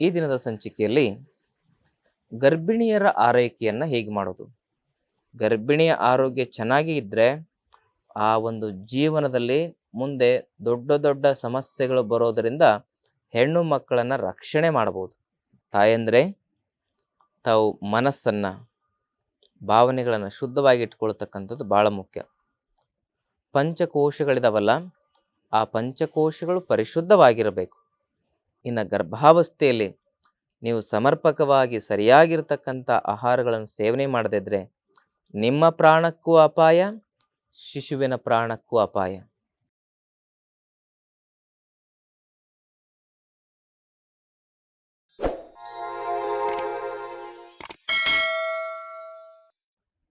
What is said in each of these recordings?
ಈ ದಿನದ ಸಂಚಿಕೆಯಲ್ಲಿ ಗರ್ಭಿಣಿಯರ ಆರೈಕೆಯನ್ನು ಹೇಗೆ ಮಾಡೋದು? ಗರ್ಭಿಣಿಯ ಆರೋಗ್ಯ ಚೆನ್ನಾಗಿ ಇದ್ದರೆ ಆ ಒಂದು ಜೀವನದಲ್ಲಿ ಮುಂದೆ ದೊಡ್ಡ ದೊಡ್ಡ ಸಮಸ್ಯೆಗಳು ಬರೋದರಿಂದ ಹೆಣ್ಣು ಮಕ್ಕಳನ್ನು ರಕ್ಷಣೆ ಮಾಡ್ಬೋದು ತಾಯಂದರೆ ತಾವು ಮನಸ್ಸನ್ನು, ಭಾವನೆಗಳನ್ನು ಶುದ್ಧವಾಗಿ ಇಟ್ಕೊಳ್ತಕ್ಕಂಥದ್ದು ಭಾಳ ಮುಖ್ಯ. ಪಂಚಕೋಶಗಳಿದಾವಲ್ಲ, ಆ ಪಂಚಕೋಶಗಳು ಪರಿಶುದ್ಧವಾಗಿರಬೇಕು. ಇನ್ನು ಗರ್ಭಾವಸ್ಥೆಯಲ್ಲಿ ನೀವು ಸಮರ್ಪಕವಾಗಿ ಸರಿಯಾಗಿರ್ತಕ್ಕಂಥ ಆಹಾರಗಳನ್ನು ಸೇವನೆ ಮಾಡದಿದ್ದರೆ ನಿಮ್ಮ ಪ್ರಾಣಕ್ಕೂ ಅಪಾಯ, ಶಿಶುವಿನ ಪ್ರಾಣಕ್ಕೂ ಅಪಾಯ.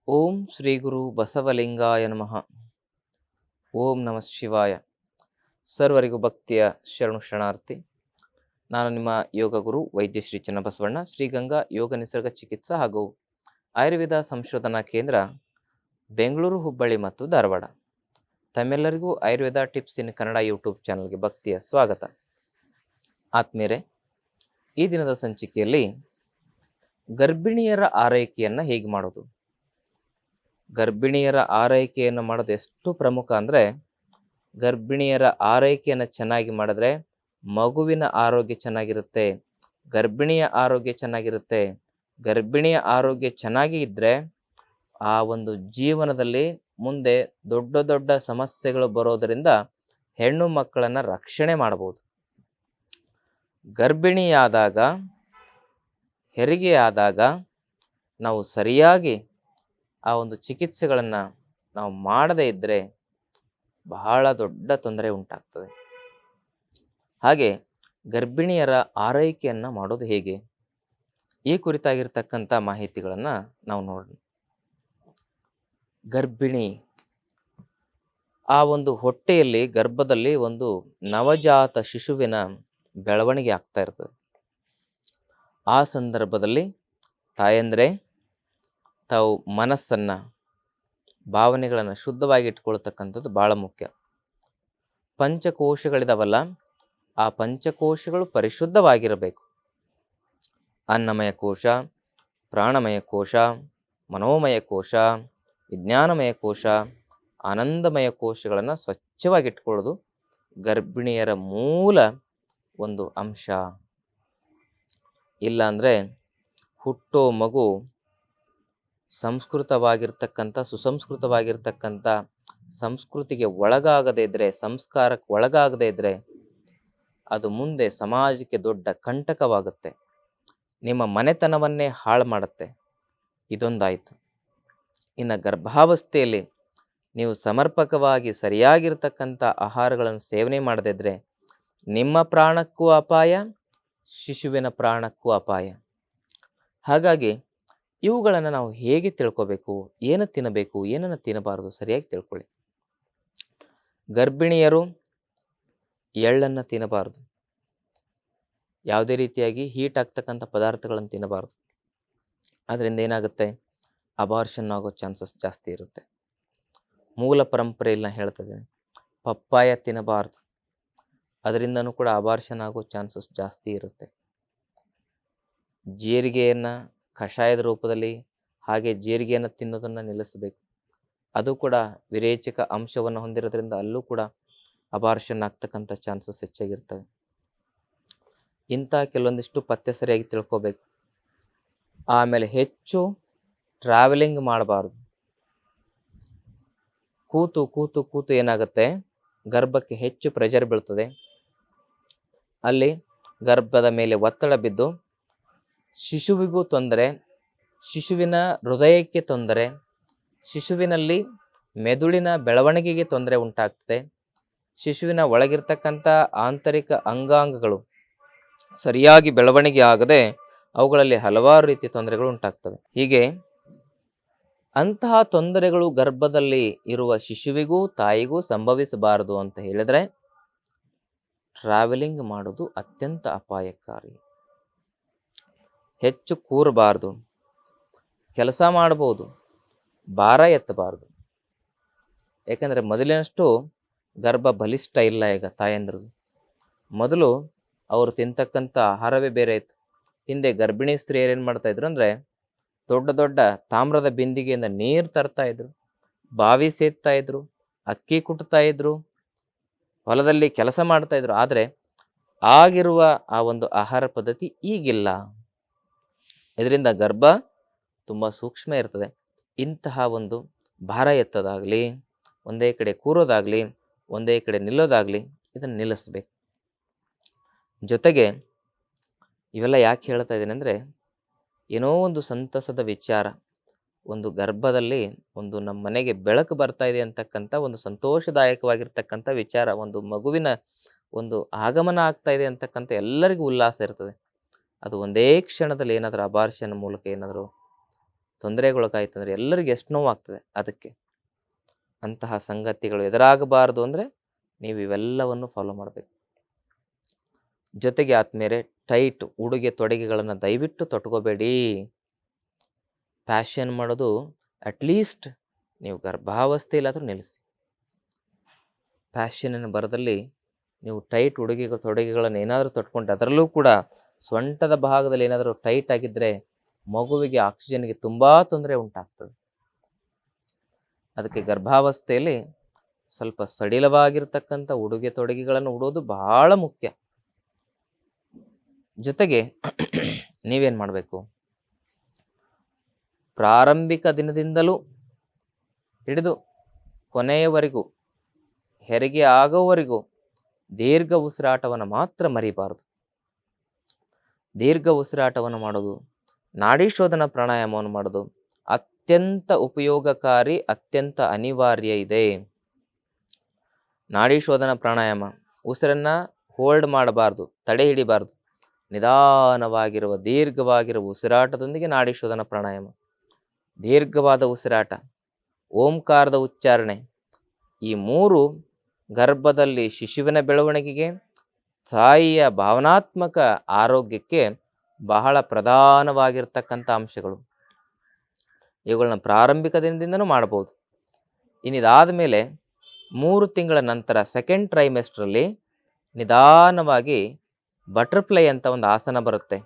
ಓಂ ಶ್ರೀ ಗುರು ಬಸವಲಿಂಗಾಯ ನಮಃ. ಓಂ ನಮಃ ಶಿವಾಯ. ಸರ್ವರಿಗೂ ಭಕ್ತಿಯ ಶರಣು ಶರಣಾರ್ಥಿ. ನಾನು ನಿಮ್ಮ ಯೋಗ ಗುರು ವೈದ್ಯ ಶ್ರೀ ಚನ್ನಬಸವಣ್ಣ, ಶ್ರೀಗಂಗಾ ಯೋಗ ನಿಸರ್ಗ ಚಿಕಿತ್ಸಾ ಹಾಗೂ ಆಯುರ್ವೇದ ಸಂಶೋಧನಾ ಕೇಂದ್ರ, ಬೆಂಗಳೂರು, ಹುಬ್ಬಳ್ಳಿ ಮತ್ತು ಧಾರವಾಡ. ತಮ್ಮೆಲ್ಲರಿಗೂ Ayurveda tips in Kannada YouTube ಚಾನಲ್ಗೆ ಭಕ್ತಿಯ ಸ್ವಾಗತ. ಆತ್ಮೀಯರೇ, ಈ ದಿನದ ಸಂಚಿಕೆಯಲ್ಲಿ ಗರ್ಭಿಣಿಯರ ಆರೈಕೆಯನ್ನು ಹೇಗೆ ಮಾಡೋದು? ಗರ್ಭಿಣಿಯರ ಆರೈಕೆಯನ್ನು ಮಾಡೋದು ಎಷ್ಟು ಪ್ರಮುಖ ಅಂದರೆ, ಗರ್ಭಿಣಿಯರ ಆರೈಕೆಯನ್ನು ಚೆನ್ನಾಗಿ ಮಾಡಿದ್ರೆ ಮಗುವಿನ ಆರೋಗ್ಯ ಚೆನ್ನಾಗಿರುತ್ತೆ, ಗರ್ಭಿಣಿಯ ಆರೋಗ್ಯ ಚೆನ್ನಾಗಿರುತ್ತೆ, ಗರ್ಭಿಣಿಯ ಆರೋಗ್ಯ ಚೆನ್ನಾಗಿ ಇದ್ದರೆ ಆ ಒಂದು ಜೀವನದಲ್ಲಿ ಮುಂದೆ ದೊಡ್ಡ ದೊಡ್ಡ ಸಮಸ್ಯೆಗಳು ಬರೋದರಿಂದ ಹೆಣ್ಣು ಮಕ್ಕಳನ್ನು ರಕ್ಷಣೆ ಮಾಡ್ಬೋದು. ಗರ್ಭಿಣಿಯಾದಾಗ, ಹೆರಿಗೆಯಾದಾಗ ನಾವು ಸರಿಯಾಗಿ ಆ ಒಂದು ಚಿಕಿತ್ಸೆಗಳನ್ನು ನಾವು ಮಾಡದೇ ಇದ್ದರೆ ಬಹಳ ದೊಡ್ಡ ತೊಂದರೆ ಉಂಟಾಗ್ತದೆ. ಹಾಗೆ ಗರ್ಭಿಣಿಯರ ಆರೈಕೆಯನ್ನು ಮಾಡೋದು ಹೇಗೆ? ಈ ಕುರಿತಾಗಿರ್ತಕ್ಕಂಥ ಮಾಹಿತಿಗಳನ್ನು ನಾವು ನೋಡೋಣ. ಗರ್ಭಿಣಿ. ಆ ಒಂದು ಹೊಟ್ಟೆಯಲ್ಲಿ, ಗರ್ಭದಲ್ಲಿ ಒಂದು ನವಜಾತ ಶಿಶುವಿನ ಬೆಳವಣಿಗೆ ಆಗ್ತಾ ಇರ್ತದೆ. ಆ ಸಂದರ್ಭದಲ್ಲಿ ತಾಯಂದ್ರೆ, ತಾವು ಮನಸ್ಸನ್ನು, ಭಾವನೆಗಳನ್ನು ಶುದ್ಧವಾಗಿ ಇಟ್ಕೊಳ್ತಕ್ಕಂಥದ್ದು ಭಾಳ ಮುಖ್ಯ. ಪಂಚಕೋಶಗಳಿದಾವಲ್ಲ ಆ ಪಂಚಕೋಶಗಳು ಪರಿಶುದ್ಧವಾಗಿರಬೇಕು. ಅನ್ನಮಯ ಕೋಶ, ಪ್ರಾಣಮಯ ಕೋಶ, ಮನೋಮಯ ಕೋಶ, ವಿಜ್ಞಾನಮಯ ಕೋಶ, ಆನಂದಮಯ ಕೋಶಗಳನ್ನು ಸ್ವಚ್ಛವಾಗಿಟ್ಕೊಳ್ಳೋದು ಗರ್ಭಿಣಿಯರ ಮೂಲ ಒಂದು ಅಂಶ. ಇಲ್ಲಾಂದರೆ ಹುಟ್ಟೋ ಮಗು ಸಂಸ್ಕೃತವಾಗಿರ್ತಕ್ಕಂಥ, ಸುಸಂಸ್ಕೃತವಾಗಿರ್ತಕ್ಕಂಥ, ಸಂಸ್ಕೃತಿಗೆ ಒಳಗಾಗದೇ ಇದ್ದರೆ ಸಂಸ್ಕಾರಕ್ಕೆ ಒಳಗಾಗದೇ ಇದ್ದರೆ ಅದು ಮುಂದೆ ಸಮಾಜಕ್ಕೆ ದೊಡ್ಡ ಕಂಟಕವಾಗುತ್ತೆ. ನಿಮ್ಮ ಮನೆತನವನ್ನೇ ಹಾಳು ಮಾಡುತ್ತೆ. ಇದೊಂದಾಯಿತು. ಇನ್ನು ಗರ್ಭಾವಸ್ಥೆಯಲ್ಲಿ ನೀವು ಸಮರ್ಪಕವಾಗಿ ಸರಿಯಾಗಿರ್ತಕ್ಕಂಥ ಆಹಾರಗಳನ್ನು ಸೇವನೆ ಮಾಡದಿದ್ದರೆ ನಿಮ್ಮ ಪ್ರಾಣಕ್ಕೂ ಅಪಾಯ, ಶಿಶುವಿನ ಪ್ರಾಣಕ್ಕೂ ಅಪಾಯ. ಹಾಗಾಗಿ ಇವುಗಳನ್ನು ನಾವು ಹೇಗೆ ತಿಳ್ಕೋಬೇಕು, ಏನು ತಿನ್ನಬೇಕು, ಏನನ್ನು ತಿನ್ನಬಾರದು ಸರಿಯಾಗಿ ತಿಳ್ಕೊಳ್ಳಿ. ಗರ್ಭಿಣಿಯರು ಎಳ್ಳನ್ನು ತಿನ್ನಬಾರ್ದು. ಯಾವುದೇ ರೀತಿಯಾಗಿ ಹೀಟ್ ಆಗ್ತಕ್ಕಂಥ ಪದಾರ್ಥಗಳನ್ನು ತಿನ್ನಬಾರ್ದು. ಅದರಿಂದ ಏನಾಗುತ್ತೆ? ಅಬಾರ್ಷನ್ ಆಗೋ ಚಾನ್ಸಸ್ ಜಾಸ್ತಿ ಇರುತ್ತೆ. ಮೂಲ ಪರಂಪರೆಯಲ್ಲಿ ನಾನು ಹೇಳ್ತಿದ್ದೇನೆ. ಪಪ್ಪಾಯ ತಿನ್ನಬಾರ್ದು. ಅದರಿಂದನೂ ಕೂಡ ಅಬಾರ್ಷನ್ ಆಗೋ ಚಾನ್ಸಸ್ ಜಾಸ್ತಿ ಇರುತ್ತೆ. ಜೀರಿಗೆಯನ್ನು ಕಷಾಯದ ರೂಪದಲ್ಲಿ ಹಾಗೆ ಜೀರಿಗೆಯನ್ನು ತಿನ್ನೋದನ್ನು ನಿಲ್ಲಿಸಬೇಕು. ಅದು ಕೂಡ ವಿರೇಚಕ ಅಂಶವನ್ನು ಹೊಂದಿರೋದ್ರಿಂದ ಅಲ್ಲೂ ಕೂಡ ಅಬಾರ್ಷನ್ ಆಗ್ತಕ್ಕಂಥ ಚಾನ್ಸಸ್ ಹೆಚ್ಚಾಗಿರ್ತವೆ. ಇಂಥ ಕೆಲವೊಂದಿಷ್ಟು ಪತ್ತೆ ಸರಿಯಾಗಿ ತಿಳ್ಕೋಬೇಕು. ಆಮೇಲೆ ಹೆಚ್ಚು ಟ್ರಾವೆಲಿಂಗ್ ಮಾಡಬಾರ್ದು. ಕೂತು ಕೂತು ಕೂತು ಏನಾಗುತ್ತೆ? ಗರ್ಭಕ್ಕೆ ಹೆಚ್ಚು ಪ್ರೆಷರ್ ಬೀಳ್ತದೆ. ಅಲ್ಲಿ ಗರ್ಭದ ಮೇಲೆ ಒತ್ತಡ ಬಿದ್ದು ಶಿಶುವಿಗೂ ತೊಂದರೆ, ಶಿಶುವಿನ ಹೃದಯಕ್ಕೆ ತೊಂದರೆ, ಶಿಶುವಿನಲ್ಲಿ ಮೆದುಳಿನ ಬೆಳವಣಿಗೆಗೆ ತೊಂದರೆ ಉಂಟಾಗ್ತದೆ. ಶಿಶುವಿನ ಒಳಗಿರ್ತಕ್ಕಂಥ ಆಂತರಿಕ ಅಂಗಾಂಗಗಳು ಸರಿಯಾಗಿ ಬೆಳವಣಿಗೆ ಆಗದೆ ಅವುಗಳಲ್ಲಿ ಹಲವಾರು ರೀತಿಯ ತೊಂದರೆಗಳು ಉಂಟಾಗ್ತವೆ. ಹೀಗೆ ಅಂತಹ ತೊಂದರೆಗಳು ಗರ್ಭದಲ್ಲಿ ಇರುವ ಶಿಶುವಿಗೂ ತಾಯಿಗೂ ಸಂಭವಿಸಬಾರದು ಅಂತ ಹೇಳಿದರೆ ಟ್ರಾವೆಲಿಂಗ್ ಮಾಡೋದು ಅತ್ಯಂತ ಅಪಾಯಕಾರಿ. ಹೆಚ್ಚು ಕೂರಬಾರ್ದು, ಕೆಲಸ ಮಾಡ್ಬೋದು ಭಾರ ಎತ್ತಬಾರ್ದು. ಯಾಕಂದರೆ ಮೊದಲಿನಷ್ಟು ಗರ್ಭ ಬಲಿಷ್ಠ ಇಲ್ಲ ಈಗ ತಾಯಂದ್ರದ್ದು. ಮೊದಲು ಅವರು ತಿಂತಕ್ಕಂಥ ಆಹಾರವೇ ಬೇರೆ ಇತ್ತು. ಹಿಂದೆ ಗರ್ಭಿಣಿ ಸ್ತ್ರೀಯರು ಏನು ಮಾಡ್ತಾಯಿದ್ರು ಅಂದರೆ ದೊಡ್ಡ ದೊಡ್ಡ ತಾಮ್ರದ ಬಿಂದಿಗೆಯಿಂದ ನೀರು ತರ್ತಾಯಿದ್ರು ಬಾವಿ ಸೇದ್ತಾ ಇದ್ರು, ಅಕ್ಕಿ ಕುಟ್ತಾಯಿದ್ರು ಹೊಲದಲ್ಲಿ ಕೆಲಸ ಮಾಡ್ತಾಯಿದ್ರು ಆದರೆ ಆಗಿರುವ ಆ ಒಂದು ಆಹಾರ ಪದ್ಧತಿ ಈಗಿಲ್ಲ. ಇದರಿಂದ ಗರ್ಭ ತುಂಬ ಸೂಕ್ಷ್ಮ ಇರ್ತದೆ. ಇಂತಹ ಒಂದು ಭಾರ ಎತ್ತೋದಾಗಲಿ, ಒಂದೇ ಕಡೆ ಕೂರೋದಾಗಲಿ ಒಂದೇ ಕಡೆ ನಿಲ್ಲೋದಾಗಲಿ ಇದನ್ನು ನಿಲ್ಲಿಸ್ಬೇಕು. ಜೊತೆಗೆ ಇವೆಲ್ಲ ಯಾಕೆ ಹೇಳ್ತಾ ಇದ್ದೀನಿ ಅಂದರೆ ಏನೋ ಒಂದು ಸಂತಸದ ವಿಚಾರ, ಒಂದು ಗರ್ಭದಲ್ಲಿ ಒಂದು ನಮ್ಮ ಮನೆಗೆ ಬೆಳಕು ಬರ್ತಾ ಇದೆ ಅಂತಕ್ಕಂಥ ಒಂದು ಸಂತೋಷದಾಯಕವಾಗಿರ್ತಕ್ಕಂಥ ವಿಚಾರ, ಒಂದು ಮಗುವಿನ ಒಂದು ಆಗಮನ ಆಗ್ತಾ ಇದೆ ಅಂತಕ್ಕಂಥ ಎಲ್ಲರಿಗೂ ಉಲ್ಲಾಸ ಇರ್ತದೆ. ಅದು ಒಂದೇ ಕ್ಷಣದಲ್ಲಿ ಏನಾದರೂ ಅಬಾರ್ಷನ್ ಮೂಲಕ ಏನಾದರೂ ತೊಂದರೆಗೊಳಗಾಯ್ತು ಅಂದರೆ ಎಲ್ಲರಿಗೂ ಎಷ್ಟು ನೋವಾಗ್ತದೆ ಅದಕ್ಕೆ. ಅಂತಹ ಸಂಗತಿಗಳು ಎದುರಾಗಬಾರದು ಅಂದರೆ ನೀವು ಇವೆಲ್ಲವನ್ನು ಫಾಲೋ ಮಾಡಬೇಕು. ಜೊತೆಗೆ ಆದ್ಮೇಲೆ ಟೈಟ್ ಉಡುಗೆ ತೊಡುಗೆಗಳನ್ನು ದಯವಿಟ್ಟು ತೊಟ್ಕೋಬೇಡಿ. ಫ್ಯಾಷನ್ ಮಾಡೋದು ಅಟ್ಲೀಸ್ಟ್ ನೀವು ಗರ್ಭಾವಸ್ಥೆಯಲ್ಲಾದರೂ ನಿಲ್ಲಿಸಿ. ಪ್ಯಾಷನಿನ ಬರದಲ್ಲಿ ನೀವು ಟೈಟ್ ಉಡುಗೆ ತೊಡುಗೆಗಳನ್ನು ಏನಾದರೂ ತೊಟ್ಕೊಂಡು ಅದರಲ್ಲೂ ಕೂಡ ಸೊಂಟದ ಭಾಗದಲ್ಲಿ ಏನಾದರೂ ಟೈಟ್ ಆಗಿದ್ದರೆ ಮಗುವಿಗೆ ಆಕ್ಸಿಜನ್ಗೆ ತುಂಬ ತೊಂದರೆ ಉಂಟಾಗ್ತದೆ. ಅದಕ್ಕೆ ಗರ್ಭಾವಸ್ಥೆಯಲ್ಲಿ ಸ್ವಲ್ಪ ಸಡಿಲವಾಗಿರ್ತಕ್ಕಂಥ ಉಡುಗೆ ತೊಡುಗೆಗಳನ್ನು ಉಡೋದು ಬಹಳ ಮುಖ್ಯ. ಜೊತೆಗೆ ನೀವೇನು ಮಾಡಬೇಕು? ಪ್ರಾರಂಭಿಕ ದಿನದಿಂದಲೂ ಹಿಡಿದು ಕೊನೆಯವರೆಗೂ, ಹೆರಿಗೆ ಆಗೋವರೆಗೂ ದೀರ್ಘ ಉಸಿರಾಟವನ್ನು ಮಾತ್ರ ಮರಿಬಾರದು. ದೀರ್ಘ ಉಸಿರಾಟವನ್ನು ಮಾಡೋದು, ನಾಡಿ ಶೋಧನ ಪ್ರಾಣಾಯಾಮವನ್ನು ಮಾಡೋದು ಅತ್ಯಂತ ಉಪಯೋಗಕಾರಿ, ಅತ್ಯಂತ ಅನಿವಾರ್ಯ ಇದೆ. ನಾಡಿ ಶೋಧನ ಪ್ರಾಣಾಯಾಮ. ಉಸಿರನ್ನು ಹೋಲ್ಡ್ ಮಾಡಬಾರ್ದು, ತಡೆ ಹಿಡಿಬಾರ್ದು. ನಿಧಾನವಾಗಿರುವ, ದೀರ್ಘವಾಗಿರುವ ಉಸಿರಾಟದೊಂದಿಗೆ ನಾಡಿ ಶೋಧನ ಪ್ರಾಣಾಯಾಮ. ದೀರ್ಘವಾದ ಉಸಿರಾಟ, ಓಂಕಾರದ ಉಚ್ಚಾರಣೆ. ಈ ಮೂರು ಗರ್ಭದಲ್ಲಿ ಶಿಶುವಿನ ಬೆಳವಣಿಗೆಗೆ, ತಾಯಿಯ ಭಾವನಾತ್ಮಕ ಆರೋಗ್ಯಕ್ಕೆ ಬಹಳ ಪ್ರಧಾನವಾಗಿರ್ತಕ್ಕಂಥ ಅಂಶಗಳು. ಇವುಗಳನ್ನ ಪ್ರಾರಂಭಿಕ ದಿನದಿಂದನೂ ಮಾಡ್ಬೋದು ಇನ್ನಿದಾದ ಮೇಲೆ ಮೂರು ತಿಂಗಳ ನಂತರ ಸೆಕೆಂಡ್ ಟ್ರೈಮೆಸ್ಟ್ರಲ್ಲಿ ನಿಧಾನವಾಗಿ ಬಟರ್ಫ್ಲೈ ಅಂತ ಒಂದು ಆಸನ ಬರುತ್ತೆ.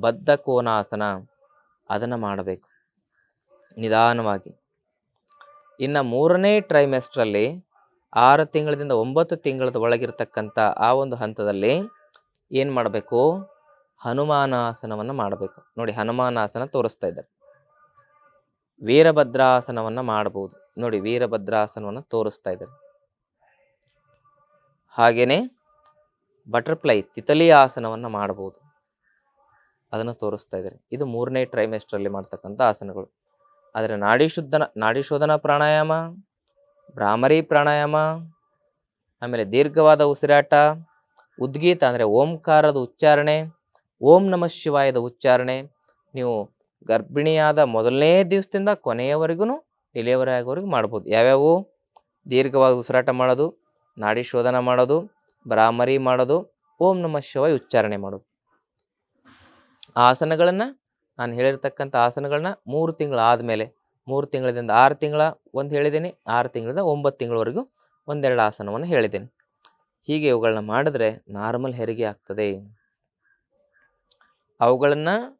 ಬದ್ಧ ಕೋನಾಸನ. ಅದನ್ನು ಮಾಡಬೇಕು. ನಿಧಾನವಾಗಿ. ಇನ್ನು ಮೂರನೇ ಟ್ರೈಮೆಸ್ಟ್ರಲ್ಲಿ ಆರು ತಿಂಗಳದಿಂದ ಒಂಬತ್ತು ತಿಂಗಳದ ಒಳಗಿರ್ತಕ್ಕಂಥ ಆ ಒಂದು ಹಂತದಲ್ಲಿ ಏನು ಮಾಡಬೇಕು? ಹನುಮಾನಾಸನವನ್ನು ಮಾಡಬೇಕು. ನೋಡಿ, ಹನುಮಾನಾಸನ ತೋರಿಸ್ತಾ ಇದ್ದಾರೆ. ವೀರಭದ್ರಾಸನವನ್ನು ಮಾಡಬಹುದು. ನೋಡಿ, ವೀರಭದ್ರಾಸನವನ್ನು ತೋರಿಸ್ತಾ ಇದ್ದಾರೆ. ಹಾಗೆಯೇ ಬಟರ್ಫ್ಲೈ, ತಿತಲಿ ಆಸನವನ್ನು ಮಾಡಬಹುದು. ಅದನ್ನು ತೋರಿಸ್ತಾ ಇದ್ದಾರೆ. ಇದು ಮೂರನೇ ಟ್ರೈಮೆಸ್ಟ್ರಲ್ಲಿ ಮಾಡ್ತಕ್ಕಂಥ ಆಸನಗಳು. ಆದರೆ ನಾಡಿ ನಾಡಿಶೋಧನ ನಾಡಿ ಶೋಧನ ಪ್ರಾಣಾಯಾಮ, ಭ್ರಾಮರಿ ಪ್ರಾಣಾಯಾಮ, ಆಮೇಲೆ ದೀರ್ಘವಾದ ಉಸಿರಾಟ, ಉದ್ಗೀತ ಅಂದರೆ ಓಂಕಾರದ ಉಚ್ಚಾರಣೆ, ಓಂ ನಮಃ ಶಿವಾಯದ ಉಚ್ಚಾರಣೆ, ನೀವು ಗರ್ಭಿಣಿಯಾದ ಮೊದಲನೇ ದಿವಸದಿಂದ ಕೊನೆಯವರೆಗೂ ಡೆಲಿವರಿ ಆಗೋವರೆಗೂ ಮಾಡ್ಬೋದು. ಯಾವ್ಯಾವು? ದೀರ್ಘವಾಗಿ ಉಸಿರಾಟ ಮಾಡೋದು, ನಾಡಿ ಶೋಧನ ಮಾಡೋದು ಭ್ರಾಮರಿ ಮಾಡೋದು, ಓಂ ನಮಃ ಶಿವಾಯ ಉಚ್ಚಾರಣೆ ಮಾಡೋದು. ಆಸನಗಳನ್ನು, ನಾನು ಹೇಳಿರ್ತಕ್ಕಂಥ ಆಸನಗಳನ್ನ ಮೂರು ತಿಂಗಳು ಆದಮೇಲೆ, ಮೂರು ತಿಂಗಳಿಂದ ಆರು ತಿಂಗಳ, ಒಂದು ಹೇಳಿದ್ದೀನಿ, ಆರು ತಿಂಗಳಿಂದ ಒಂಬತ್ತು ತಿಂಗಳವರೆಗೂ ಒಂದೆರಡು ಆಸನವನ್ನು ಹೇಳಿದ್ದೀನಿ. ಹೀಗೆ ಇವುಗಳನ್ನ ಮಾಡಿದ್ರೆ ನಾರ್ಮಲ್ ಹೆರಿಗೆ ಆಗ್ತದೆ. ಅವುಗಳನ್ನು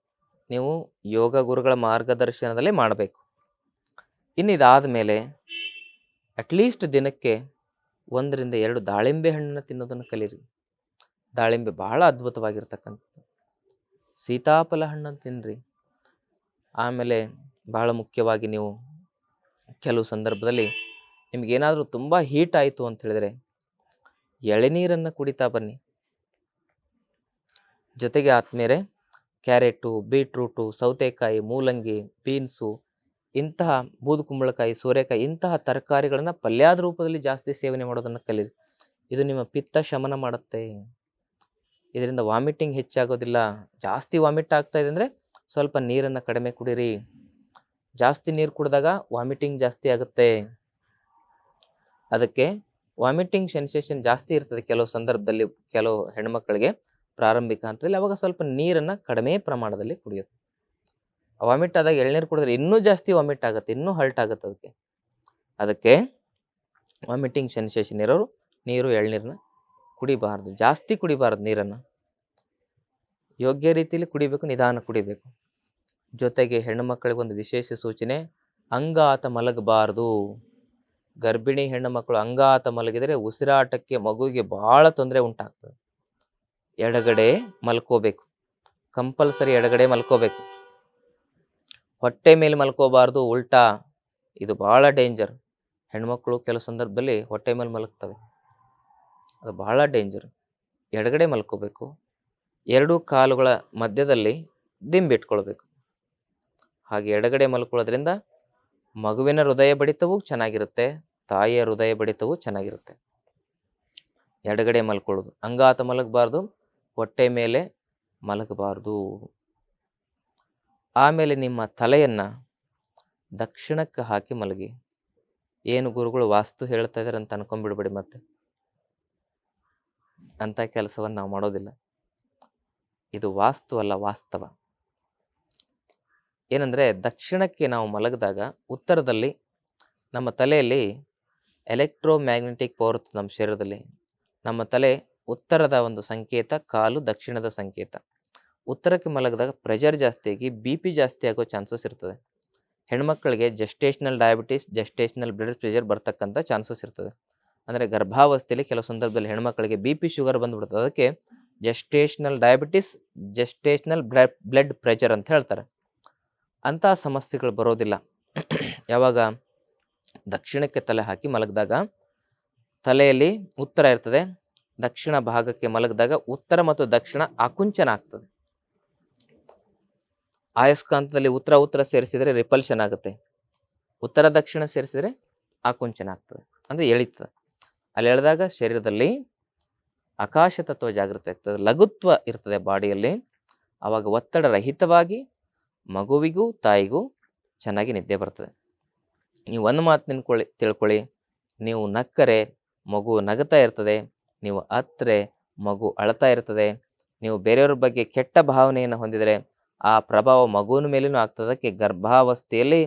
ನೀವು ಯೋಗ ಗುರುಗಳ ಮಾರ್ಗದರ್ಶನದಲ್ಲೇ ಮಾಡಬೇಕು. ಇನ್ನು ಇದಾದ ಮೇಲೆ ಅಟ್ಲೀಸ್ಟ್ ದಿನಕ್ಕೆ ಒಂದರಿಂದ ಎರಡು ದಾಳಿಂಬೆ ಹಣ್ಣನ್ನು ತಿನ್ನೋದನ್ನು ಕಲೀರಿ. ದಾಳಿಂಬೆ ಬಹಳ ಅದ್ಭುತವಾಗಿರ್ತಕ್ಕಂಥದ್ದು. ಸೀತಾಫಲ ಹಣ್ಣನ್ನು ತಿನ್ನಿರಿ ಆಮೇಲೆ ಬಹಳ ಮುಖ್ಯವಾಗಿ ನೀವು ಕೆಲವು ಸಂದರ್ಭದಲ್ಲಿ ನಿಮಗೇನಾದರೂ ತುಂಬ ಹೀಟ್ ಆಯಿತು ಅಂತ ಹೇಳಿದರೆ ಎಳೆನೀರನ್ನು ಕುಡಿತಾ ಬನ್ನಿ. ಜೊತೆಗೆ ಆದ್ಮೇಲೆ ಕ್ಯಾರೆಟು, ಬೀಟ್ರೂಟು, ಸೌತೆಕಾಯಿ, ಮೂಲಂಗಿ, ಬೀನ್ಸು, ಇಂತಹ ಬೂದುಕುಂಬಳಕಾಯಿ, ಸೋರೆಕಾಯಿ, ಇಂತಹ ತರಕಾರಿಗಳನ್ನು ಪಲ್ಯದ ರೂಪದಲ್ಲಿ ಜಾಸ್ತಿ ಸೇವನೆ ಮಾಡೋದನ್ನು ಕಲೀರಿ. ಇದು ನಿಮ್ಮ ಪಿತ್ತ ಶಮನ ಮಾಡುತ್ತೆ. ಇದರಿಂದ ವಾಮಿಟಿಂಗ್ ಹೆಚ್ಚಾಗೋದಿಲ್ಲ. ಜಾಸ್ತಿ ವಾಮಿಟ್ ಆಗ್ತಾ ಇದೆ ಅಂದರೆ ಸ್ವಲ್ಪ ನೀರನ್ನು ಕಡಿಮೆ ಕುಡೀರಿ. ಜಾಸ್ತಿ ನೀರು ಕುಡಿದಾಗ ವಾಮಿಟಿಂಗ್ ಜಾಸ್ತಿ ಆಗುತ್ತೆ. ಅದಕ್ಕೆ ವಾಮಿಟಿಂಗ್ ಸೆನ್ಸೇಷನ್ ಜಾಸ್ತಿ ಇರ್ತದೆ ಕೆಲವು ಸಂದರ್ಭದಲ್ಲಿ, ಕೆಲವು ಹೆಣ್ಮಕ್ಳಿಗೆ. ಪ್ರಾರಂಭಿಕ ಹಂತದಲ್ಲಿ ಅವಾಗ ಸ್ವಲ್ಪ ನೀರನ್ನು ಕಡಿಮೆ ಪ್ರಮಾಣದಲ್ಲಿ ಕುಡಿಯುತ್ತೆ. ವಾಮಿಟ್ ಆದಾಗ ಎಳ್ನೀರು ಕುಡಿದ್ರೆ ಇನ್ನೂ ಜಾಸ್ತಿ ವಾಮಿಟ್ ಆಗುತ್ತೆ, ಇನ್ನೂ ಹಲ್ಟ್ ಆಗುತ್ತೆ ಅದಕ್ಕೆ. ಅದಕ್ಕೆ ವಾಮಿಟಿಂಗ್ ಸೆನ್ಸೇಷನ್ ಇರೋರು ನೀರು, ಎಳ್ನೀರನ್ನ ಕುಡಿಬಾರ್ದು, ಜಾಸ್ತಿ ಕುಡಿಬಾರ್ದು ನೀರನ್ನು. ಯೋಗ್ಯ ರೀತಿಯಲ್ಲಿ ಕುಡಿಬೇಕು, ನಿಧಾನ ಕುಡಿಬೇಕು. ಜೊತೆಗೆ ಹೆಣ್ಣು ಮಕ್ಕಳಿಗೆ ಒಂದು ವಿಶೇಷ ಸೂಚನೆ, ಅಂಗಾತ ಮಲಗಬಾರ್ದು. ಗರ್ಭಿಣಿ ಹೆಣ್ಣು ಮಕ್ಕಳು ಅಂಗಾತ ಮಲಗಿದರೆ ಉಸಿರಾಟಕ್ಕೆ ಮಗುವಿಗೆ ಭಾಳ ತೊಂದರೆ ಉಂಟಾಗ್ತದೆ. ಎಡಗಡೆ ಮಲ್ಕೋಬೇಕು. ಕಂಪಲ್ಸರಿ ಎಡಗಡೆ ಮಲ್ಕೋಬೇಕು. ಹೊಟ್ಟೆ ಮೇಲೆ ಮಲ್ಕೋಬಾರ್ದು, ಉಲ್ಟಾ. ಇದು ಭಾಳ ಡೇಂಜರ್. ಹೆಣ್ಮಕ್ಳು ಕೆಲವು ಸಂದರ್ಭದಲ್ಲಿ ಹೊಟ್ಟೆ ಮೇಲೆ ಮಲಗ್ತವೆ. ಅದು ಭಾಳ ಡೇಂಜರ್. ಎಡಗಡೆ ಮಲ್ಕೋಬೇಕು. ಎರಡೂ ಕಾಲುಗಳ ಮಧ್ಯದಲ್ಲಿ ದಿಂಬಿಟ್ಕೊಳ್ಬೇಕು ಹಾಗೆ ಎಡಗಡೆ ಮಲ್ಕೊಳ್ಳೋದ್ರಿಂದ ಮಗುವಿನ ಹೃದಯ ಬಡಿತವೂ ಚೆನ್ನಾಗಿರುತ್ತೆ, ತಾಯಿಯ ಹೃದಯ ಬಡಿತವೂ ಚೆನ್ನಾಗಿರುತ್ತೆ. ಎಡಗಡೆ ಮಲ್ಕೊಳ್ಳೋದು. ಅಂಗಾತ ಮಲಗಬಾರ್ದು ಹೊಟ್ಟೆ ಮೇಲೆ ಮಲಗಬಾರ್ದು. ಆಮೇಲೆ ನಿಮ್ಮ ತಲೆಯನ್ನು ದಕ್ಷಿಣಕ್ಕೆ ಹಾಕಿ ಮಲಗಿ. ಏನು ಗುರುಗಳು ವಾಸ್ತು ಹೇಳ್ತಾ ಇದ್ದಾರೆ ಅಂತ ಅನ್ಕೊಂಡ್ಬಿಡ್ಬೇಡಿ ಮತ್ತೆ. ಅಂಥ ಕೆಲಸವನ್ನು ನಾವು ಮಾಡೋದಿಲ್ಲ. ಇದು ವಾಸ್ತು ಅಲ್ಲ, ವಾಸ್ತವ. ಏನಂದರೆ ದಕ್ಷಿಣಕ್ಕೆ ನಾವು ಮಲಗಿದಾಗ ಉತ್ತರದಲ್ಲಿ ನಮ್ಮ ತಲೆಯಲ್ಲಿ ಎಲೆಕ್ಟ್ರೋ ಮ್ಯಾಗ್ನೆಟಿಕ್ ಪವರ್ ನಮ್ಮ ಶರೀರದಲ್ಲಿ. ನಮ್ಮ ತಲೆ ಉತ್ತರದ ಒಂದು ಸಂಕೇತ, ಕಾಲು ದಕ್ಷಿಣದ ಸಂಕೇತ. ಉತ್ತರಕ್ಕೆ ಮಲಗಿದಾಗ ಪ್ರೆಷರ್ ಜಾಸ್ತಿ ಆಗಿ ಬಿ ಪಿ ಜಾಸ್ತಿ ಆಗೋ ಚಾನ್ಸಸ್ ಇರ್ತದೆ. ಹೆಣ್ಮಕ್ಳಿಗೆ gestational diabetes gestational blood pressure ಬರ್ತಕ್ಕಂಥ ಚಾನ್ಸಸ್ ಇರ್ತದೆ. ಅಂದರೆ ಗರ್ಭಾವಸ್ಥೆಯಲ್ಲಿ ಕೆಲವು ಸಂದರ್ಭದಲ್ಲಿ ಹೆಣ್ಮಕ್ಳಿಗೆ ಬಿ ಪಿ ಶುಗರ್ ಬಂದ್ಬಿಡ್ತದೆ ಅದಕ್ಕೆ gestational diabetes gestational blood blood pressure ಅಂತ ಹೇಳ್ತಾರೆ. ಅಂಥ ಸಮಸ್ಯೆಗಳು ಬರೋದಿಲ್ಲ. ಯಾವಾಗ? ದಕ್ಷಿಣಕ್ಕೆ ತಲೆ ಹಾಕಿ ಮಲಗಿದಾಗ ತಲೆಯಲ್ಲಿ ಉತ್ತರ ಇರ್ತದೆ. ದಕ್ಷಿಣ ಭಾಗಕ್ಕೆ ಮಲಗಿದಾಗ ಉತ್ತರ ಮತ್ತು ದಕ್ಷಿಣ ಆಕುಂಚನ ಆಗ್ತದೆ. ಆಯಸ್ಕಾಂತದಲ್ಲಿ ಉತ್ತರ ಉತ್ತರ ಸೇರಿಸಿದರೆ ರಿಪಲ್ಷನ್ ಆಗುತ್ತೆ. ಉತ್ತರ, ದಕ್ಷಿಣ ಸೇರಿಸಿದರೆ ಆಕುಂಚನ ಆಗ್ತದೆ. ಅಂದರೆ ಎಳಿತದೆ. ಅಲ್ಲಿ ಎಳೆದಾಗ ಶರೀರದಲ್ಲಿ ಆಕಾಶ ತತ್ವ ಜಾಗೃತಿ ಆಗ್ತದೆ. ಲಘುತ್ವ ಇರ್ತದೆ ಬಾಡಿಯಲ್ಲಿ. ಆವಾಗ ಒತ್ತಡ ರಹಿತವಾಗಿ ಮಗುವಿಗೂ, ತಾಯಿಗೂ ಚೆನ್ನಾಗಿ ನಿದ್ದೆ ಬರ್ತದೆ. ನೀವು ಒಂದು ಮಾತು ನಿನ್ಕೊಳ್ಳಿ ತಿಳ್ಕೊಳ್ಳಿ. ನೀವು ನಕ್ಕರೆ, ಮಗು ನಗುತ್ತಾ ಇರ್ತದೆ. ನೀವು ಅತ್ತರೆ ಮಗು ಅಳ್ತಾ ಇರ್ತದೆ. ನೀವು ಬೇರೆಯವ್ರ ಬಗ್ಗೆ ಕೆಟ್ಟ ಭಾವನೆಯನ್ನು ಹೊಂದಿದರೆ ಆ ಪ್ರಭಾವ ಮಗುವಿನ ಮೇಲೂ ಆಗ್ತದಕ್ಕೆ ಗರ್ಭಾವಸ್ಥೆಯಲ್ಲಿ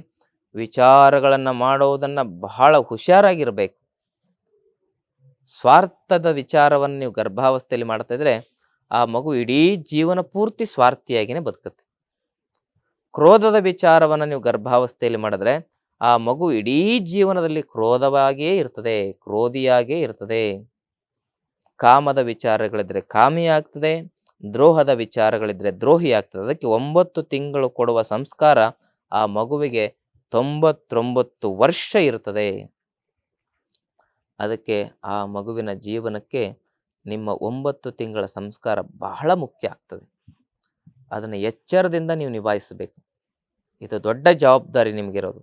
ವಿಚಾರಗಳನ್ನು ಮಾಡೋದನ್ನು ಬಹಳ ಹುಷಾರಾಗಿರಬೇಕು. ಸ್ವಾರ್ಥದ ವಿಚಾರವನ್ನು ನೀವು ಗರ್ಭಾವಸ್ಥೆಯಲ್ಲಿ ಮಾಡ್ತಾ ಇದ್ರೆ ಆ ಮಗು ಇಡೀ ಜೀವನ ಪೂರ್ತಿ ಸ್ವಾರ್ಥಿಯಾಗಿಯೇ ಬದುಕುತ್ತೆ. ಕ್ರೋಧದ ವಿಚಾರವನ್ನು ನೀವು ಗರ್ಭಾವಸ್ಥೆಯಲ್ಲಿ ಮಾಡಿದ್ರೆ ಆ ಮಗು ಇಡೀ ಜೀವನದಲ್ಲಿ ಕ್ರೋಧವಾಗಿಯೇ ಇರ್ತದೆ, ಕ್ರೋಧಿಯಾಗಿಯೇ ಇರ್ತದೆ. ಕಾಮದ ವಿಚಾರಗಳಿದ್ರೆ ಕಾಮಿ ಆಗ್ತದೆ, ದ್ರೋಹದ ವಿಚಾರಗಳಿದ್ರೆ ದ್ರೋಹಿ ಆಗ್ತದೆ. ಅದಕ್ಕೆ ಒಂಬತ್ತು ತಿಂಗಳು ಕೊಡುವ ಸಂಸ್ಕಾರ ಆ ಮಗುವಿಗೆ ತೊಂಬತ್ತೊಂಬತ್ತು ವರ್ಷ ಇರ್ತದೆ. ಅದಕ್ಕೆ ಆ ಮಗುವಿನ ಜೀವನಕ್ಕೆ ನಿಮ್ಮ ಒಂಬತ್ತು ತಿಂಗಳ ಸಂಸ್ಕಾರ ಬಹಳ ಮುಖ್ಯ ಆಗ್ತದೆ. ಅದನ್ನು ಎಚ್ಚರದಿಂದ ನೀವು ನಿಭಾಯಿಸಬೇಕು. ಇದು ದೊಡ್ಡ ಜವಾಬ್ದಾರಿ ನಿಮಗಿರೋದು.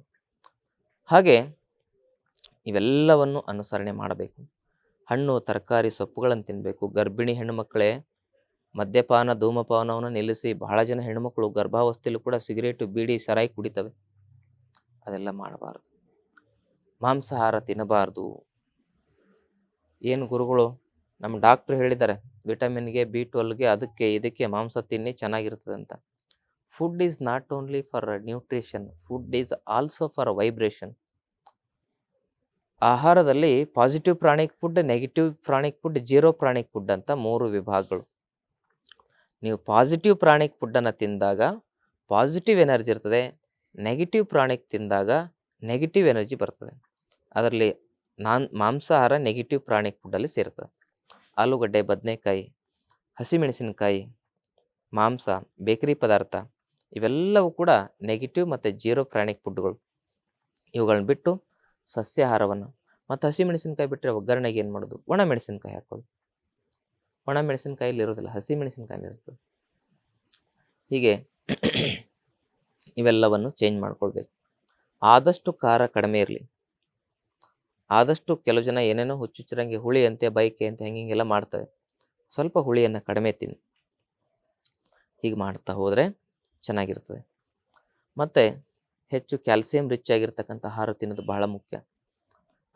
ಹಾಗೆ ಇವೆಲ್ಲವನ್ನು ಅನುಸರಣೆ ಮಾಡಬೇಕು. ಹಣ್ಣು, ತರಕಾರಿ, ಸೊಪ್ಪುಗಳನ್ನು ತಿನ್ನಬೇಕು ಗರ್ಭಿಣಿ ಹೆಣ್ಣುಮಕ್ಕಳೇ, ಮದ್ಯಪಾನ, ಧೂಮಪಾನವನ್ನು ನಿಲ್ಲಿಸಿ ಬಹಳ ಜನ ಹೆಣ್ಣುಮಕ್ಕಳು ಗರ್ಭಾವಸ್ಥೆಯಲ್ಲೂ ಕೂಡ ಸಿಗರೇಟು, ಬೀಡಿ, ಸರಾಯಿ ಕುಡಿತವೆ. ಅದೆಲ್ಲ ಮಾಡಬಾರ್ದು. ಮಾಂಸಾಹಾರ ತಿನ್ನಬಾರ್ದು. ಏನು ಗುರುಗಳು, ನಮ್ಮ ಡಾಕ್ಟ್ರು ಹೇಳಿದ್ದಾರೆ ವಿಟಮಿನ್ಗೆ ಬಿ ಟ್ವೆಲ್ಗೆ ಅದಕ್ಕೆ ಇದಕ್ಕೆ ಮಾಂಸ ತಿನ್ನಿ, ಚೆನ್ನಾಗಿರ್ತದೆ ಅಂತ. Food is not only for nutrition food is also for vibration ಆಹಾರದಲ್ಲಿ positive pranic food negative pranic food zero pranic food ಅಂತ ಮೂರು ವಿಭಾಗಗಳು. ನೀವು ಪಾಸಿಟಿವ್ ಪ್ರಾಣಿಕ್ ಫುಡ್ಡನ್ನು ತಿಂದಾಗ ಪಾಸಿಟಿವ್ ಎನರ್ಜಿ ಇರ್ತದೆ ನೆಗೆಟಿವ್ ಪ್ರಾಣಿಕ್ ತಿಂದಾಗ ನೆಗೆಟಿವ್ ಎನರ್ಜಿ ಬರ್ತದೆ. ಅದರಲ್ಲಿ ನಾನ್, ಮಾಂಸಾಹಾರ ನೆಗೆಟಿವ್ ಪ್ರಾಣಿಕ್ ಫುಡ್ಡಲ್ಲಿ ಸೇರ್ತದೆ. ಆಲೂಗಡ್ಡೆ, ಬದನೆಕಾಯಿ, ಹಸಿಮೆಣಸಿನಕಾಯಿ, ಮಾಂಸ, ಬೇಕರಿ ಪದಾರ್ಥ, ಇವೆಲ್ಲವೂ ಕೂಡ ನೆಗೆಟಿವ್ ಮತ್ತು ಜೀರೋ ಪ್ರಾಣಿಕ್ ಫುಡ್ಗಳು ಇವುಗಳನ್ನ ಬಿಟ್ಟು ಸಸ್ಯಾಹಾರವನ್ನು. ಮತ್ತು ಹಸಿಮೆಣಸಿನಕಾಯಿ ಬಿಟ್ಟರೆ ಒಗ್ಗರಣೆಗೆ ಏನು ಮಾಡೋದು? ಒಣ ಮೆಣಸಿನಕಾಯಿ ಹಾಕೋದು. ಒಣ ಮೆಣಸಿನಕಾಯಲ್ಲಿ ಇರೋದಿಲ್ಲ ಹಸಿ ಮೆಣಸಿನಕಾಯಿ ಇರ್ತದೆ ಹೀಗೆ ಇವೆಲ್ಲವನ್ನು ಚೇಂಜ್ ಮಾಡ್ಕೊಳ್ಬೇಕು. ಆದಷ್ಟು ಖಾರ ಕಡಿಮೆ ಇರಲಿ. ಆದಷ್ಟು ಕೆಲವು ಜನ ಏನೇನೋ ಹುಚ್ಚುಚ್ಚರಂಗೆ ಹುಳಿ ಅಂತೆ, ಬೈಕೆ ಅಂತ ಹೆಂಗೆ ಹಿಂಗೆಲ್ಲ ಮಾಡ್ತವೆ. ಸ್ವಲ್ಪ ಹುಳಿಯನ್ನು ಕಡಿಮೆ ತಿನ್ನಿ. ಹೀಗೆ ಮಾಡ್ತಾ ಹೋದರೆ ಚೆನ್ನಾಗಿರ್ತದೆ. ಮತ್ತು ಹೆಚ್ಚು ಕ್ಯಾಲ್ಸಿಯಂ ರಿಚ್ ಆಗಿರ್ತಕ್ಕಂಥ ಆಹಾರ ತಿನ್ನೋದು ಬಹಳ ಮುಖ್ಯ.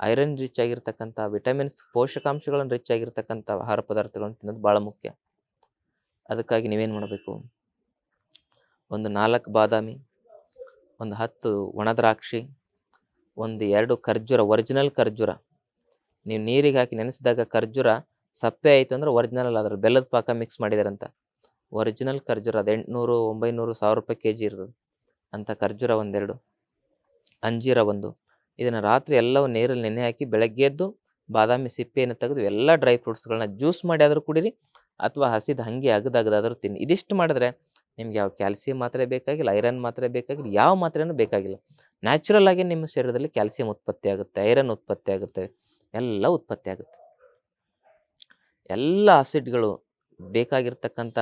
ಐರನ್ ರಿಚ್ ಆಗಿರ್ತಕ್ಕಂಥ, ವಿಟಮಿನ್ಸ್, ಪೋಷಕಾಂಶಗಳನ್ನು ರಿಚ್ ಆಗಿರ್ತಕ್ಕಂಥ ಆಹಾರ ಪದಾರ್ಥಗಳನ್ನು ತಿನ್ನೋದು ಭಾಳ ಮುಖ್ಯ. ಅದಕ್ಕಾಗಿ ನೀವೇನು ಮಾಡಬೇಕು? ಒಂದು ನಾಲ್ಕು ಬಾದಾಮಿ, ಒಂದು ಹತ್ತು ಒಣ ದ್ರಾಕ್ಷಿ, ಒಂದು ಎರಡು ಖರ್ಜೂರ, ಒರಿಜಿನಲ್ ಖರ್ಜೂರ. ನೀವು ನೀರಿಗೆ ಹಾಕಿ ನೆನೆಸಿದಾಗ ಖರ್ಜೂರ ಸಪ್ಪೆ ಆಯಿತು ಅಂದ್ರೆ ಒರಿಜಿನಲ್ ಅದ್ರ ಬೆಲ್ಲದ ಪಾಕ ಮಿಕ್ಸ್ ಮಾಡಿದಾರಂತ. ಒರಿಜಿನಲ್ ಖರ್ಜೂರ ಅದು ಎಂಟುನೂರು, ಒಂಬೈನೂರು, ಸಾವಿರ ರೂಪಾಯಿ ಕೆ ಜಿ ಇರ್ತದೆ. ಅಂಥ ಖರ್ಜೂರ ಒಂದೆರಡು, ಅಂಜೀರ ಒಂದು. ಇದನ್ನು ರಾತ್ರಿ ಎಲ್ಲವೂ ನೀರಲ್ಲಿ ನೆನೆ ಹಾಕಿ ಬೆಳಗ್ಗೆ ಎದ್ದು ಬಾದಾಮಿ ಸಿಪ್ಪೆಯನ್ನು ತೆಗೆದು ಎಲ್ಲ ಡ್ರೈ ಫ್ರೂಟ್ಸ್ಗಳನ್ನ ಜ್ಯೂಸ್ ಮಾಡಿ ಆದರೂ ಕುಡೀರಿ ಅಥವಾ ಹಸಿದ ಹಾಗೆ ಅಗದಾಗದಾದರೂ ತಿನ್ನಿ. ಇದಿಷ್ಟು ಮಾಡಿದ್ರೆ ನಿಮ್ಗೆ ಯಾವ ಕ್ಯಾಲ್ಸಿಯಂ ಮಾತ್ರೆ ಬೇಕಾಗಿಲ್ಲ, ಐರನ್ ಮಾತ್ರೆ ಬೇಕಾಗಿಲ್ಲ, ಯಾವ ಮಾತ್ರೆನೂ ಬೇಕಾಗಿಲ್ಲ. ನ್ಯಾಚುರಲ್ ಆಗಿ ನಿಮ್ಮ ಶರೀರದಲ್ಲಿ ಕ್ಯಾಲ್ಸಿಯಂ ಉತ್ಪತ್ತಿ ಆಗುತ್ತೆ, ಐರನ್ ಉತ್ಪತ್ತಿ ಆಗುತ್ತೆ, ಎಲ್ಲ ಉತ್ಪತ್ತಿ ಆಗುತ್ತೆ. ಎಲ್ಲ ಆಸಿಡ್ಗಳು ಬೇಕಾಗಿರ್ತಕ್ಕಂಥ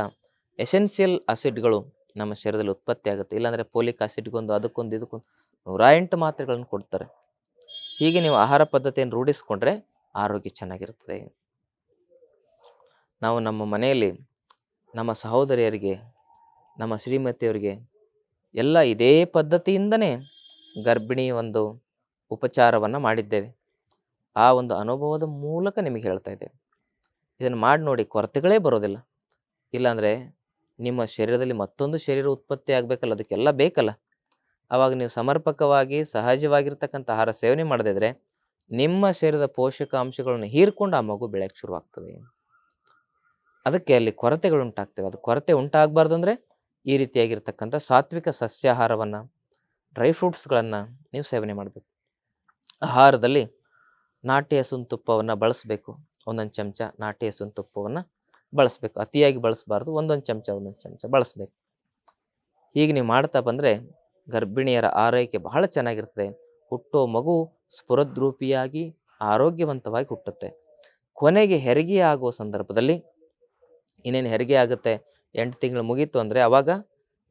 ಎಸೆನ್ಷಿಯಲ್ ಆಸಿಡ್ಗಳು ನಮ್ಮ ಶರೀರದಲ್ಲಿ ಉತ್ಪತ್ತಿ ಆಗುತ್ತೆ. ಇಲ್ಲಾಂದರೆ ಪೋಲಿಕ್ ಆಸಿಡ್ಗೊಂದು ಅದಕ್ಕೊಂದು ಇದಕ್ಕೊಂದು ನೂರ ಎಂಟು ಮಾತ್ರೆಗಳನ್ನು ಕೊಡ್ತಾರೆ. ಹೀಗೆ ನೀವು ಆಹಾರ ಪದ್ಧತಿಯನ್ನು ರೂಢಿಸ್ಕೊಂಡ್ರೆ ಆರೋಗ್ಯ ಚೆನ್ನಾಗಿರ್ತದೆ ನಾವು ನಮ್ಮ ಮನೆಯಲ್ಲಿ ನಮ್ಮ ಸಹೋದರಿಯರಿಗೆ, ನಮ್ಮ ಶ್ರೀಮತಿಯವರಿಗೆ ಎಲ್ಲ ಇದೇ ಪದ್ಧತಿಯಿಂದನೇ ಗರ್ಭಿಣಿ ಒಂದು ಉಪಚಾರವನ್ನು ಮಾಡಿದ್ದೇವೆ. ಆ ಒಂದು ಅನುಭವದ ಮೂಲಕ ನಿಮಗೆ ಹೇಳ್ತಾ ಇದ್ದೇವೆ. ಇದನ್ನು ಮಾಡಿ ನೋಡಿ ಕೊರತೆಗಳೇ ಬರೋದಿಲ್ಲ. ಇಲ್ಲಾಂದರೆ ನಿಮ್ಮ ಶರೀರದಲ್ಲಿ ಮತ್ತೊಂದು ಶರೀರ ಉತ್ಪತ್ತಿ ಆಗಬೇಕಲ್ಲ, ಅದಕ್ಕೆಲ್ಲ ಬೇಕಲ್ಲ. ಆವಾಗ ನೀವು ಸಮರ್ಪಕವಾಗಿ, ಸಹಜವಾಗಿರ್ತಕ್ಕಂಥ ಆಹಾರ ಸೇವನೆ ಮಾಡದಿದ್ರೆ, ನಿಮ್ಮ ಶರೀರದ ಪೋಷಕಾಂಶಗಳನ್ನು ಹೀರ್ಕೊಂಡು ಆ ಮಗು ಬೆಳೆಯಕ್ಕೆ ಶುರುವಾಗ್ತದೆ. ಅದಕ್ಕೆ ಅಲ್ಲಿ ಕೊರತೆಗಳು ಉಂಟಾಗ್ತವೆ. ಅದು ಕೊರತೆ ಉಂಟಾಗಬಾರ್ದು ಅಂದರೆ, ಈ ರೀತಿಯಾಗಿರ್ತಕ್ಕಂಥ ಸಾತ್ವಿಕ ಸಸ್ಯಾಹಾರವನ್ನು, ಡ್ರೈ ಫ್ರೂಟ್ಸ್ಗಳನ್ನು ನೀವು ಸೇವನೆ ಮಾಡಬೇಕು. ಆಹಾರದಲ್ಲಿ ನಾಟಿ ಹಸುವಿನ ತುಪ್ಪವನ್ನು ಬಳಸಬೇಕು. ಒಂದೊಂದು ಚಮಚ ನಾಟಿ ಹಸುವಿನ ತುಪ್ಪವನ್ನು ಬಳಸಬೇಕು, ಅತಿಯಾಗಿ ಬಳಸಬಾರ್ದು, ಒಂದೊಂದು ಚಮಚ ಒಂದೊಂದು ಚಮಚ ಬಳಸಬೇಕು. ಹೀಗೆ ನೀವು ಮಾಡ್ತಾ ಬಂದರೆ ಗರ್ಭಿಣಿಯರ ಆರೈಕೆ ಬಹಳ ಚೆನ್ನಾಗಿರ್ತದೆ. ಹುಟ್ಟೋ ಮಗು ಸ್ಫುರದ್ರೂಪಿಯಾಗಿ ಆರೋಗ್ಯವಂತವಾಗಿ ಹುಟ್ಟುತ್ತೆ. ಕೊನೆಗೆ ಹೆರಿಗೆ ಆಗುವ ಸಂದರ್ಭದಲ್ಲಿ ಇನ್ನೇನು ಹೆರಿಗೆ ಆಗುತ್ತೆ? ಎಂಟು ತಿಂಗಳು ಮುಗೀತು ಅಂದರೆ ಆವಾಗ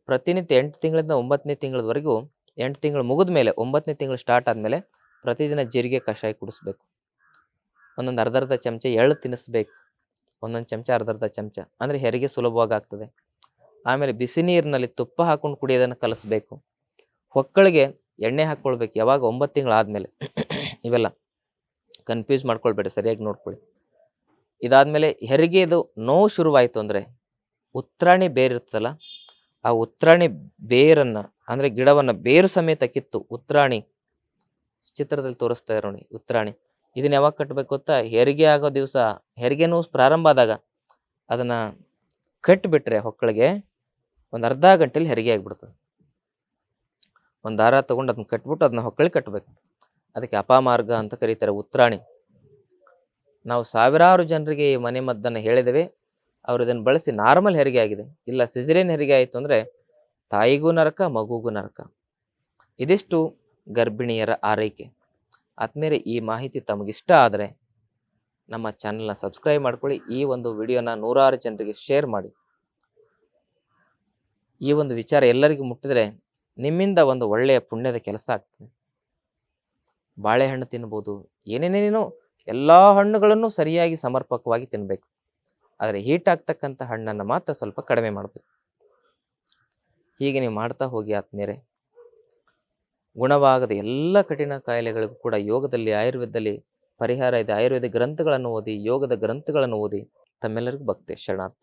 ಪ್ರತಿನಿತ್ಯ ಎಂಟು ತಿಂಗಳಿಂದ ಒಂಬತ್ತನೇ ತಿಂಗಳವರೆಗೂ ಎಂಟು ತಿಂಗಳು ಮುಗಿದ ಮೇಲೆ, ಒಂಬತ್ತನೇ ತಿಂಗಳು ಸ್ಟಾರ್ಟ್ ಆದಮೇಲೆ ಪ್ರತಿದಿನ ಜೀರಿಗೆ, ಕಷಾಯ ಕುಡಿಸ್ಬೇಕು. ಒಂದೊಂದು ಅರ್ಧ ಅರ್ಧ ಚಮಚ ಎಳ್ಳು ತಿನ್ನಿಸ್ಬೇಕು ಒಂದೊಂದು ಚಮಚ, ಅರ್ಧ ಅರ್ಧ ಚಮಚ, ಅಂದರೆ ಹೆರಿಗೆ ಸುಲಭವಾಗಿ ಆಗ್ತದೆ ಆಮೇಲೆ ಬಿಸಿ ನೀರಿನಲ್ಲಿ ತುಪ್ಪ ಹಾಕೊಂಡು ಕುಡಿಯೋದನ್ನು ಕಲಿಸ್ಬೇಕು. ಹೊಕ್ಕಳಿಗೆ ಎಣ್ಣೆ ಹಾಕ್ಕೊಳ್ಬೇಕು, ಯಾವಾಗ? ಒಂಬತ್ತು ತಿಂಗಳು ಆದಮೇಲೆ. ಇವೆಲ್ಲ ಕನ್ಫ್ಯೂಸ್ ಮಾಡ್ಕೊಳ್ಬೇಡಿ, ಸರಿಯಾಗಿ ನೋಡ್ಕೊಳ್ಳಿ. ಇದಾದಮೇಲೆ ಹೆರಿಗೆದು ನೋವು ಶುರುವಾಯಿತು ಅಂದರೆ ಉತ್ರಾಣಿ ಬೇರಿರ್ತಲ್ಲ ಆ ಉತ್ರಾಣಿ ಬೇರನ್ನು, ಅಂದರೆ ಗಿಡವನ್ನು ಬೇರು ಸಮೇತ ಕಿತ್ತು ಉತ್ರಾಣಿ, ಚಿತ್ರದಲ್ಲಿ ತೋರಿಸ್ತಾ ಇರೋಣ ಉತ್ರಾಣಿ. ಇದನ್ನ ಯಾವಾಗ ಕಟ್ಟಬೇಕು ಗೊತ್ತಾ? ಹೆರಿಗೆ ಆಗೋ ದಿವಸ, ಹೆರಿಗೆ ನೋವು ಪ್ರಾರಂಭ ಆದಾಗ ಅದನ್ನು ಕಟ್ಟಿಬಿಟ್ರೆ ಹೊಕ್ಕಳಿಗೆ ಒಂದು ಅರ್ಧ ಗಂಟೆಲಿ ಹೆರಿಗೆ ಆಗಿಬಿಡ್ತದೆ. ಒಂದು ದಾರ ತೊಗೊಂಡು ಅದನ್ನ ಕಟ್ಬಿಟ್ಟು ಅದನ್ನ ಹೊಕ್ಕಳಿಗೆ ಕಟ್ಟಬೇಕು ಅದಕ್ಕೆ ಅಪಮಾರ್ಗ ಅಂತ ಕರೀತಾರೆ ಉತ್ರಾಣಿ ನಾವು ಸಾವಿರಾರು ಜನರಿಗೆ ಈ ಮನೆ ಮದ್ದನ್ನು ಹೇಳಿದ್ದೇವೆ ಅವರು ಇದನ್ನು ಬಳಸಿ ನಾರ್ಮಲ್ ಹೆರಿಗೆ ಆಗಿದೆ. ಇಲ್ಲ ಸಿಜರೇನ್ ಹೆರಿಗೆ ಆಯಿತು ಅಂದರೆ ತಾಯಿಗೂ ನರಕ, ಮಗುಗೂ ನರಕ. ಇದಿಷ್ಟು ಗರ್ಭಿಣಿಯರ ಆರೈಕೆ. ಆದ್ಮೇಲೆ ಈ ಮಾಹಿತಿ ತಮಗಿಷ್ಟ ಆದರೆ ನಮ್ಮ ಚಾನಲ್ನ ಸಬ್ಸ್ಕ್ರೈಬ್ ಮಾಡ್ಕೊಳ್ಳಿ, ಈ ಒಂದು ವಿಡಿಯೋನ ನೂರಾರು ಜನರಿಗೆ ಶೇರ್ ಮಾಡಿ. ಈ ಒಂದು ವಿಚಾರ ಎಲ್ಲರಿಗೂ ಮುಟ್ಟಿದರೆ ನಿಮ್ಮಿಂದ ಒಂದು ಒಳ್ಳೆಯ ಪುಣ್ಯದ ಕೆಲಸ ಆಗ್ತದೆ. ಬಾಳೆಹಣ್ಣು ತಿನ್ಬೋದು, ಏನೇನೇನೇನೋ ಎಲ್ಲ ಹಣ್ಣುಗಳನ್ನು ಸರಿಯಾಗಿ ಸಮರ್ಪಕವಾಗಿ ತಿನ್ನಬೇಕು ಆದರೆ ಹೀಟ್ ಆಗ್ತಕ್ಕಂಥ ಹಣ್ಣನ್ನು ಮಾತ್ರ ಸ್ವಲ್ಪ ಕಡಿಮೆ ಮಾಡಬೇಕು. ಹೀಗೆ ನೀವು ಮಾಡ್ತಾ ಹೋಗಿ ಆದ್ಮೇಲೆ ಗುಣವಾಗದ ಎಲ್ಲ ಕಠಿಣ ಕಾಯಿಲೆಗಳಿಗೂ ಕೂಡ ಯೋಗದಲ್ಲಿ, ಆಯುರ್ವೇದದಲ್ಲಿ ಪರಿಹಾರ ಇದೆ. ಆಯುರ್ವೇದ ಗ್ರಂಥಗಳನ್ನು ಓದಿ, ಯೋಗದ ಗ್ರಂಥಗಳನ್ನು ಓದಿ, ತಮ್ಮೆಲ್ಲರಿಗೂ ಭಕ್ತಿ, ಶರಣಾರ್ಥಿ.